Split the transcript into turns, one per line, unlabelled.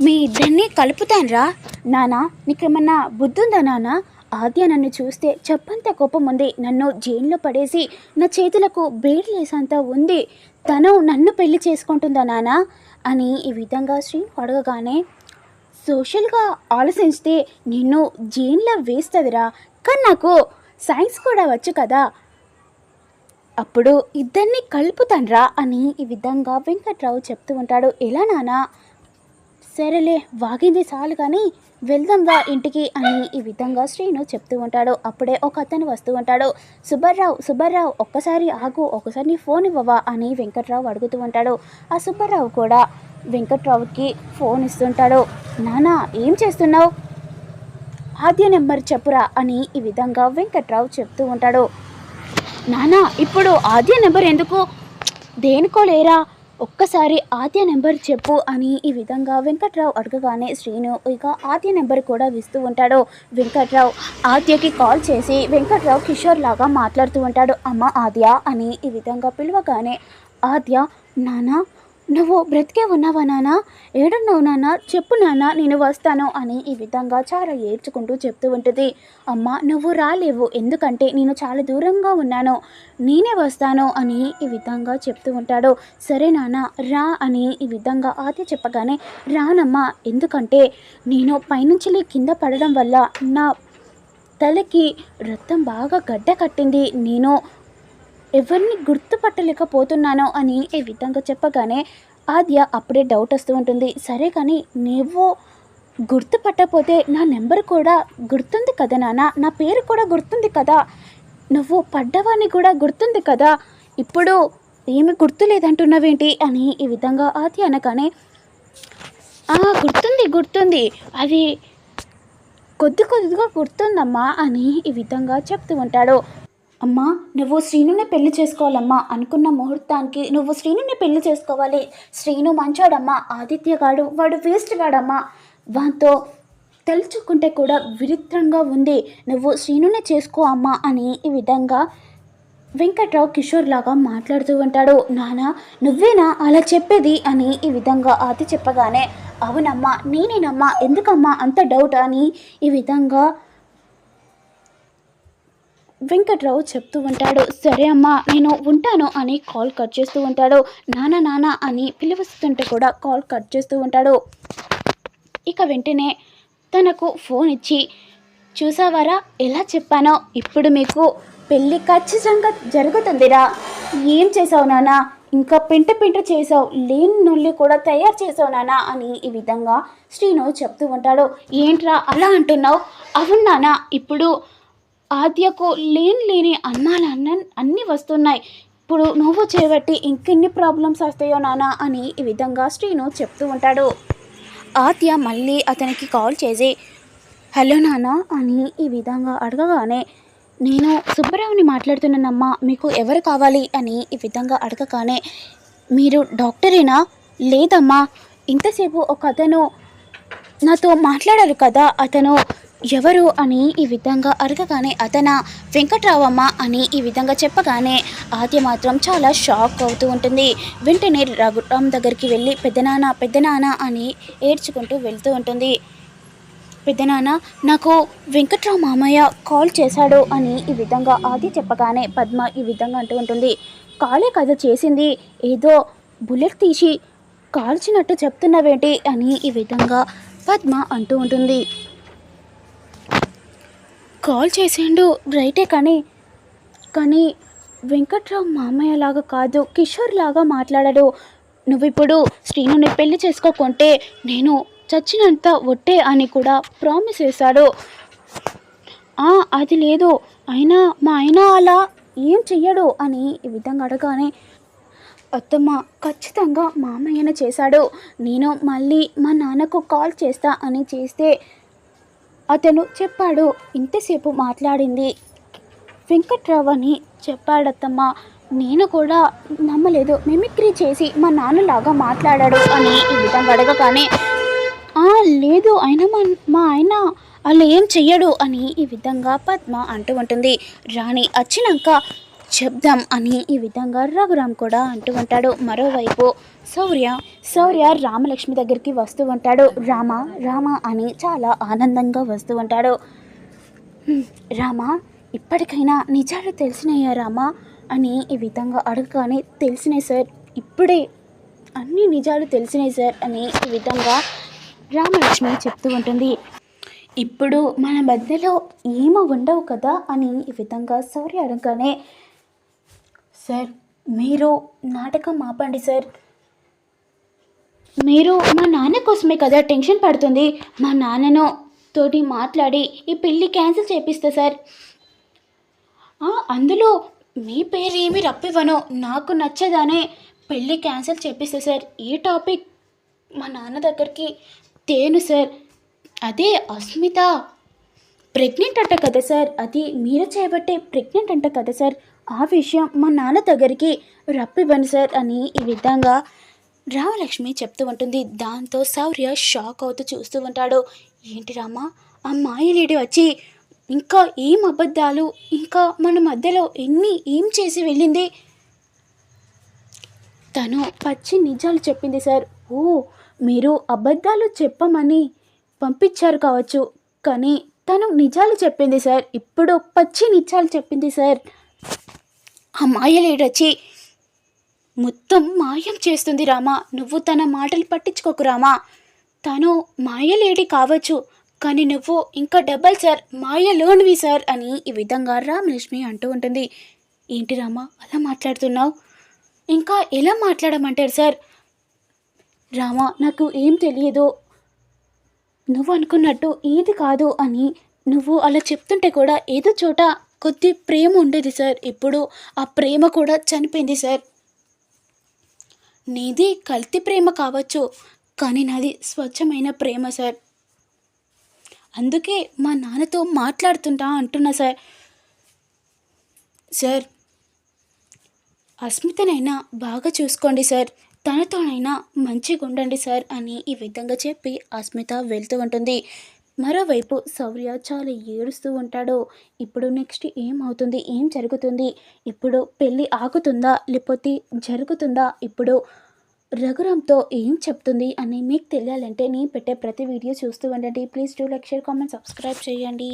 మీ ఇద్దరిని కలుపుతాన్రా. నానా నీకేమన్నా బుద్ధుందా నానా? ఆద్య నన్ను చూస్తే చెప్పంత కోపం ఉంది నన్ను జైల్లో పడేసి నా చేతులకు బేడ్లేసంత ఉంది. తను నన్ను పెళ్ళి చేసుకుంటుందా నానా? అని ఈ విధంగా శ్రీ అడగగానే సోషల్గా ఆలోచిస్తే నిన్ను జైల్లో వేస్తుందిరా. కానీ నాకు సైన్స్ కూడా వచ్చు కదా. అప్పుడు ఇద్దరిని కలుపుతాన్రా అని ఈ విధంగా వెంకట్రావు చెప్తూ ఉంటాడు. ఎలా నానా? సరేలే వాగింది చాలు కానీ వెళ్దాంరా ఇంటికి అని ఈ విధంగా శ్రీను చెప్తూ ఉంటాడు. అప్పుడే ఒక అతను వస్తూ ఉంటాడు. సుబ్బారావు సుబ్బారావు ఒక్కసారి ఆగు ఒకసారి నీ ఫోన్ ఇవ్వవా అని వెంకట్రావు అడుగుతూ ఉంటాడు. ఆ సుబ్బారావు కూడా వెంకట్రావుకి ఫోన్ ఇస్తుంటాడు. నానా ఏం చేస్తున్నావు? ఆద్య నెంబర్ చెప్పురా అని ఈ విధంగా వెంకట్రావు చెప్తూ ఉంటాడు. నానా ఇప్పుడు ఆద్య నెంబర్ ఎందుకు? దేనికో లేరా? ఒక్కసారి ఆద్య నెంబర్ చెప్పు అని ఈ విధంగా వెంకట్రావు అడగగానే శ్రీను ఇక ఆద్య నెంబర్ కూడా ఇస్తూ ఉంటాడు. వెంకట్రావు ఆద్యకి కాల్ చేసి వెంకట్రావు కిషోర్ లాగా మాట్లాడుతూ ఉంటాడు. అమ్మ ఆద్య అని ఈ విధంగా పిలవగానే ఆద్య నానా నువ్వు బ్రతికే ఉన్నావా నాన్న ఏడున్నావు నాన్న చెప్పు నాన్న నేను వస్తాను అని ఈ విధంగా చాలా ఏడ్చుకుంటూ చెప్తూ ఉంటుంది. అమ్మ నువ్వు రాలేవు. ఎందుకంటే నేను చాలా దూరంగా ఉన్నాను. నేనే వస్తాను అని ఈ విధంగా చెప్తూ ఉంటాడు. సరే నాన్న రా అని ఈ విధంగా ఆది చెప్పగానే రానమ్మా ఎందుకంటే నేను పైనుంచి కింద పడడం వల్ల నా తలకి రక్తం బాగా గడ్డ కట్టింది. నేను ఎవరిని గుర్తుపట్టలేకపోతున్నాను అని ఈ విధంగా చెప్పగానే ఆద్య అప్పుడే డౌట్ వస్తూ ఉంటుంది. సరే కానీ నువ్వు గుర్తుపట్టకపోతే నా నెంబర్ కూడా గుర్తుంది కదా నాన్న? నా పేరు కూడా గుర్తుంది కదా? నువ్వు పడ్డవాన్ని కూడా గుర్తుంది కదా? ఇప్పుడు ఏమి గుర్తు లేదంటున్నావేంటి అని ఈ విధంగా ఆద్య అనగానే గుర్తుంది గుర్తుంది. అది కొద్ది కొద్దిగా గుర్తుందమ్మా అని ఈ విధంగా చెప్తూ ఉంటాడు. అమ్మా నువ్వు శ్రీనుని పెళ్ళి చేసుకోవాలమ్మా అనుకున్న ముహూర్తానికి నువ్వు శ్రీనుని పెళ్ళి చేసుకోవాలి. శ్రీను మంచోడమ్మా ఆదిత్య గాడు వాడు వేస్ట్ గాడమ్మా. వాతో తలుచుకుంటే కూడా విరిత్రంగా ఉంది. నువ్వు శ్రీనుని చేసుకో అమ్మా అని ఈ విధంగా వెంకట్రావు కిషోర్ లాగా మాట్లాడుతూ ఉంటాడు. నానా నువ్వేనా అలా చెప్పేది? అని ఈ విధంగా ఆది చెప్పగానే అవునమ్మా నేనేనమ్మా ఎందుకమ్మా అంత డౌట్? అని ఈ విధంగా వెంకట్రావు చెప్తూ ఉంటాడు సరే అమ్మా నేను ఉంటాను అని కాల్ కట్ చేస్తూ ఉంటాడు. నానా నానా అని పిలువస్తుంటే కూడా కాల్ కట్ చేస్తూ ఉంటాడు. ఇక వెంటనే తనకు ఫోన్ ఇచ్చి చూసావారా ఎలా చెప్పానో? ఇప్పుడు మీకు పెళ్ళి ఖచ్చితంగా జరుగుతుందిరా. ఏం చేసావు నానా? ఇంకా పింట పింట చేసావు లేని నొల్లి కూడా తయారు చేసావు నానా? అని ఈ విధంగా శ్రీను చెప్తూ ఉంటాడు. ఏంట్రా అలా అంటున్నావు? అవును నానా ఇప్పుడు ఆద్యకు లేని లేని అన్నాలు అన్న అన్నీ వస్తున్నాయి. ఇప్పుడు నువ్వు చేయబట్టి ఇంకెన్ని ప్రాబ్లమ్స్ వస్తాయో నానా అని ఈ విధంగా శ్రీను చెప్తూ ఉంటాడు. ఆద్య మళ్ళీ అతనికి కాల్ చేసి హలో నానా అని ఈ విధంగా అడగగానే నేను సుబ్బరావుని మాట్లాడుతున్నానమ్మా మీకు ఎవరు కావాలి? అని ఈ విధంగా అడగగానే మీరు డాక్టరేనా? లేదమ్మా ఇంతసేపు ఒక అతను నాతో మాట్లాడారు కదా అతను ఎవరు అని ఈ విధంగా అడగగానే అతన వెంకట్రావమ్మ అని ఈ విధంగా చెప్పగానే ఆద్య మాత్రం చాలా షాక్ అవుతూ ఉంటుంది. వెంటనే రఘురామ్ దగ్గరికి వెళ్ళి పెద్దనాన్న పెద్దనాన్న అని ఏడ్చుకుంటూ వెళ్తూ ఉంటుంది. పెద్దనాన్న నాకు వెంకట్రావు మామయ్య కాల్ చేశాడు అని ఈ విధంగా ఆది చెప్పగానే పద్మ ఈ విధంగా అంటూ ఉంటుంది. కాలే కథ చేసింది ఏదో బుల్లెట్ తీసి కాల్చినట్టు చెప్తున్నావేంటి అని ఈ విధంగా పద్మ అంటూ ఉంటుంది. కాల్ చేసిండు రైటే కానీ కానీ వెంకట్రావు మామయ్య లాగా కాదు కిషోర్ లాగా మాట్లాడాడు. నువ్వు ఇప్పుడు శ్రీనుని పెళ్ళి చేసుకోకుంటే నేను చచ్చినంత ఒట్టే అని కూడా ప్రామిస్ చేశాడు. "ఆ, అది లేదు. అయినా మా ఆయన అలా ఏం చెయ్యడు అని ఈ విధంగా అడగానే అత్తమ్మ ఖచ్చితంగా మామయ్యనే చేశాడు. నేను మళ్ళీ మా నాన్నకు కాల్ చేస్తా అని చేస్తే అతను చెప్పాడు ఇంతసేపు మాట్లాడింది వెంకట్రావు అని చెప్పాడత్తమ్మ. నేను కూడా నమ్మలేదు. మిమిక్రీ చేసి మా నాన్నలాగా మాట్లాడాడు అని ఈ విధంగా అడగగానే "ఆ, లేదు ఆయన మా మా ఆయన అలా ఏం చెయ్యడు అని ఈ విధంగా పద్మ అంటూ ఉంటుంది. రాణి వచ్చినాక చెప్దాం అని ఈ విధంగా రఘురామ్ కూడా అంటూ ఉంటాడు. మరోవైపు శౌర్య శౌర్య రామలక్ష్మి దగ్గరికి వస్తూ ఉంటాడు. రామ రామ అని చాలా ఆనందంగా వస్తూ ఉంటాడు. రామ ఇప్పటికైనా నిజాలు తెలిసినాయా రామ? అని ఈ విధంగా అడగగానే తెలిసినాయి సార్ ఇప్పుడే అన్ని నిజాలు తెలిసినాయి సార్ అని ఈ విధంగా రామలక్ష్మి చెప్తూ ఉంటుంది. ఇప్పుడు మన మధ్యలో ఏమో ఉండవు కదా? అని ఈ విధంగా శౌర్య అడగగానే సార్ మీరు నాటకం ఆపండి సార్. మీరు మా నాన్న కోసమే కదా టెన్షన్ పడుతుంది. మా నాన్నను తోటి మాట్లాడి ఈ పెళ్ళి క్యాన్సిల్ చేపిస్తా సార్. అందులో మీ పేరు ఏమి రప్పివ్వను. నాకు నచ్చదానే పెళ్ళి క్యాన్సిల్ చేపిస్తా సార్. ఈ టాపిక్ మా నాన్న దగ్గరికి తేను సార్. అదే అస్మిత. ప్రెగ్నెంట్ అంట కదా సార్. అది మీరు చేయబట్టే ప్రెగ్నెంట్ అంట కదా సార్. ఆ విషయం మా నాన్న దగ్గరికి రప్పివ్వండి సార్ అని ఈ విధంగా రామలక్ష్మి చెప్తూ ఉంటుంది. దాంతో శౌర్య షాక్ అవుతూ చూస్తూ ఉంటాడు. ఏంటి రామా? ఆ మాయలేడి వచ్చి ఇంకా ఏం అబద్ధాలు? ఇంకా మన మధ్యలో ఎన్ని ఏం చేసి వెళ్ళింది? తను పచ్చి నిజాలు చెప్పింది సార్. ఓ మీరు అబద్ధాలు చెప్పమని పంపించారు కావచ్చు. కానీ తను నిజాలు చెప్పింది సార్. ఇప్పుడు పచ్చి నిజాలు చెప్పింది సార్. మాయలేడొచ్చి మొత్తం మాయం చేస్తుంది రామా. నువ్వు తన మాటలు పట్టించుకోకు రామా. తను మాయలేడి కావచ్చు కానీ నువ్వు ఇంకా డబల్ సార్ మాయలోనివి సార్ అని ఈ విధంగా రామలక్ష్మి అంటూ ఉంటుంది. ఏంటి రామా అలా మాట్లాడుతున్నావు? ఇంకా ఎలా మాట్లాడమంటారు సార్? రామా నాకు ఏం తెలియదు నువ్వు అనుకున్నట్టు ఏది కాదు అని నువ్వు అలా చెప్తుంటే కూడా ఏదో చోట కొద్ది ప్రేమ ఉండేది సార్. ఇప్పుడు ఆ ప్రేమ కూడా చనిపోయింది సార్. నీది కల్తీ ప్రేమ కావచ్చు కానీ నాది స్వచ్ఛమైన ప్రేమ సార్. అందుకే మా నాన్నతో మాట్లాడుతుంటా అంటున్నా సార్. సార్ అస్మితనైనా బాగా చూసుకోండి సార్. తనతోనైనా మంచిగా ఉండండి సార్ అని ఈ విధంగా చెప్పి అస్మిత వెళ్తూ ఉంటుంది. మరోవైపు శౌర్య చాలా ఏడుస్తూ ఉంటాడు. ఇప్పుడు నెక్స్ట్ ఏమవుతుంది? ఏం జరుగుతుంది? ఇప్పుడు పెళ్ళి ఆగుతుందా? లేకపోతే జరుగుతుందా? ఇప్పుడు రఘురామ్తో ఏం చెప్తుంది అని మీకు తెలియాలంటే నేను పెట్టే ప్రతి వీడియో చూస్తూ ఉండండి. Please do like share comment subscribe చేయండి.